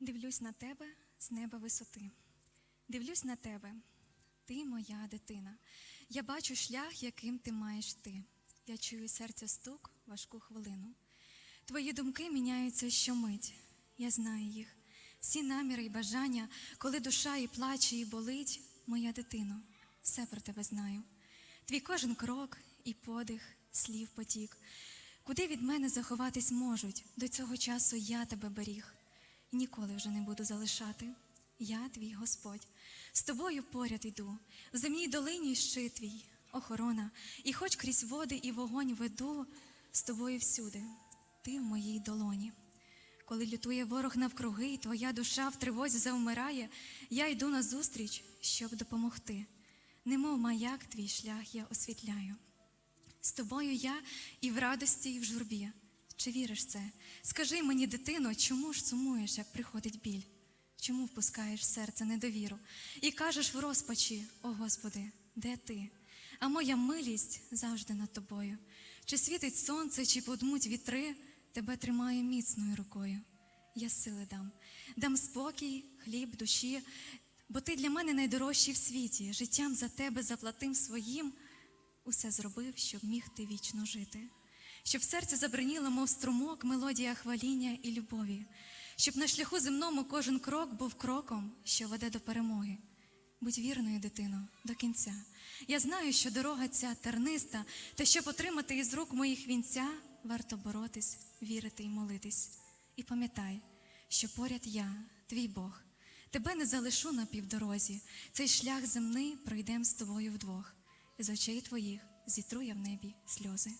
Дивлюсь на тебе з неба висоти. Дивлюсь на тебе, ти моя дитина. Я бачу шлях, яким ти маєш ти. Я чую серця стук важку хвилину. Твої думки міняються щомить. Я знаю їх. Всі наміри й бажання, коли душа і плаче, і болить, моя дитино, все про тебе знаю. Твій кожен крок і подих, слів потік. Куди від мене заховатись можуть, до цього часу я тебе беріг. І ніколи вже не буду залишати. Я твій Господь, з тобою поряд іду, в земній долині щит твій, охорона, і хоч крізь води і вогонь веду, з тобою всюди, ти в моїй долоні. Коли лютує ворог навкруги, і твоя душа в тривозі завмирає, я йду назустріч, щоб допомогти. Немов маяк твій шлях я освітляю. З тобою я і в радості, і в журбі. Чи віриш це? Скажи мені, дитино, чому ж сумуєш, як приходить біль? Чому впускаєш в серце недовіру? І кажеш в розпачі, о Господи, де ти? А моя милість завжди над тобою. Чи світить сонце, чи подмуть вітри, тебе тримаю міцною рукою. Я сили дам, дам спокій, хліб, душі, бо ти для мене найдорожчий в світі, життям за тебе заплатим своїм усе зробив, щоб міг ти вічно жити, щоб в серці забриніла, мов струмок, мелодія хваління і любові, щоб на шляху земному кожен крок був кроком, що веде до перемоги. Будь вірною, дитино, до кінця. Я знаю, що дорога ця терниста, та щоб отримати із рук моїх вінця, варто боротись, вірити і молитись. І пам'ятай, що поряд я, твій Бог, тебе не залишу на півдорозі. Цей шлях земний пройдем з тобою вдвох. З очей твоїх зітру я в небі сльози.